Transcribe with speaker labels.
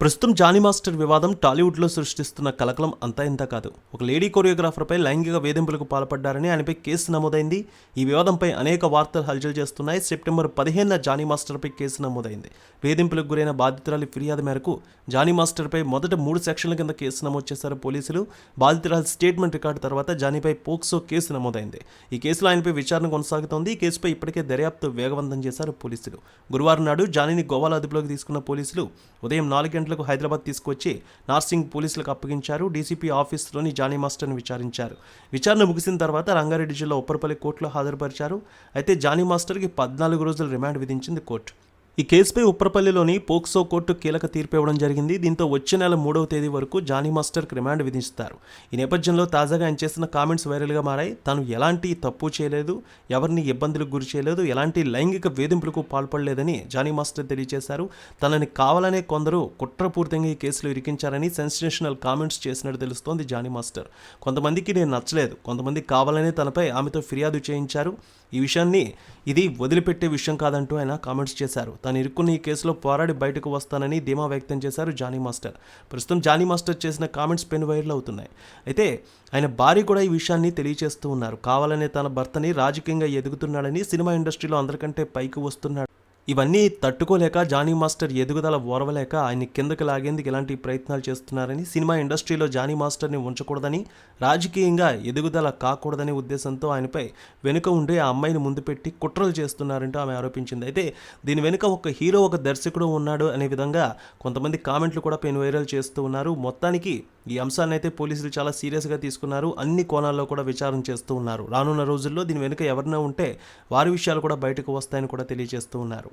Speaker 1: ప్రస్తుతం జానీ మాస్టర్ వివాదం టాలీవుడ్లో సృష్టిస్తున్న కలకలం అంతా ఇంత కాదు. ఒక లేడీ కొరియోగ్రాఫర్పై లైంగిక వేధింపులకు పాల్పడ్డారని ఆయనపై కేసు నమోదైంది. ఈ వివాదంపై అనేక వార్తలు హల్చల్ చేస్తున్నాయి. సెప్టెంబర్ పదిహేనున జానీ మాస్టర్పై కేసు నమోదైంది. వేధింపులకు గురైన బాధితురాలి ఫిర్యాదు మేరకు జానీ మాస్టర్పై మొదట మూడు సెక్షన్ల కింద కేసు నమోదు చేశారు పోలీసులు. బాధితురాలి స్టేట్మెంట్ రికార్డు తర్వాత జానీపై పోక్సో కేసు నమోదైంది. ఈ కేసులో ఆయనపై విచారణ కొనసాగుతోంది. ఈ కేసుపై ఇప్పటికే దర్యాప్తు వేగవంతం చేశారు పోలీసులు. గురువారం నాడు జానీని గోవాల అదుపులోకి తీసుకున్న పోలీసులు ఉదయం నాలుగు గంటలకు హైదరాబాద్ తీసుకొచ్చి నార్సింగ్ పోలీసులకు అప్పగించారు. డీసీపీ ఆఫీస్లోని జానీ మాస్టర్ను విచారించారు. విచారణ ముగిసిన తర్వాత రంగారెడ్డి జిల్లా ఉప్పరపల్లి కోర్టులో హాజరుపరిచారు. అయితే జానీ మాస్టర్కి పద్నాలుగు రోజులు రిమాండ్ విధించింది కోర్టు. ఈ కేసుపై ఉప్పరపల్లిలోని పోక్సో కోర్టు కీలక తీర్పు ఇవ్వడం జరిగింది. దీంతో వచ్చే నెల మూడవ తేదీ వరకు జానీ మాస్టర్కి రిమాండ్ విధిస్తారు. ఈ నేపథ్యంలో తాజాగా ఆయన చేసిన కామెంట్స్ వైరల్గా మారాయి. తాను ఎలాంటి తప్పు చేయలేదు ఎవరిని ఇబ్బందులకు గురి చేయలేదు ఎలాంటి లైంగిక వేధింపులకు పాల్పడలేదని జానీ మాస్టర్ తెలియజేశారు. తనని కావాలనే కొందరు కుట్రపూరితంగా ఈ కేసులో ఇరికించారని సెన్సేషనల్ కామెంట్స్ చేసినట్టు తెలుస్తోంది జానీ మాస్టర్. కొంతమందికి నేను నచ్చలేదు. కొంతమంది కావాలనే తనపై ఆమెతో ఫిర్యాదు చేయించారు. ఈ విషయాన్ని ఇది వదిలిపెట్టే విషయం కాదంటూ ఆయన కామెంట్స్ చేశారు. తాను ఇరుక్కున్న ఈ కేసులో పోరాడి బయటకు వస్తానని ధీమా వ్యక్తం చేశారు జానీ మాస్టర్. ప్రస్తుతం జానీ మాస్టర్ చేసిన కామెంట్స్ పెన్ వైరల్ అవుతున్నాయి. అయితే ఆయన భార్య కూడా ఈ విషయాన్ని తెలియజేస్తూ ఉన్నారు. కావాలనే తన భర్తని రాజకీయంగా ఎదుగుతున్నాడని సినిమా ఇండస్ట్రీలో అందరికంటే పైకి వస్తున్నాడు. ఇవన్నీ తట్టుకోలేక జానీ మాస్టర్ ఎదుగుదల ఓర్వలేక ఆయన్ని కిందకి లాగేందుకు ఇలాంటి ప్రయత్నాలు చేస్తున్నారని సినిమా ఇండస్ట్రీలో జానీ మాస్టర్ని ఉంచకూడదని రాజకీయంగా ఎదుగుదల కాకూడదనే ఉద్దేశంతో ఆయనపై వెనుక ఉండే ఆ అమ్మాయిని ముందు పెట్టి కుట్రలు చేస్తున్నారంటూ ఆమె ఆరోపించింది. అయితే దీని వెనుక ఒక హీరో ఒక దర్శకుడు ఉన్నాడు అనే విధంగా కొంతమంది కామెంట్లు కూడా పెను వైరల్ చేస్తూ ఉన్నారు. మొత్తానికి ఈ అంశాన్ని అయితే పోలీసులు చాలా సీరియస్గా తీసుకున్నారు. అన్ని కోణాల్లో కూడా విచారణ చేస్తూ ఉన్నారు. రానున్న రోజుల్లో దీని వెనుక ఎవరినో ఉంటే వారి విషయాలు కూడా బయటకు వస్తాయని కూడా తెలియజేస్తూ ఉన్నారు.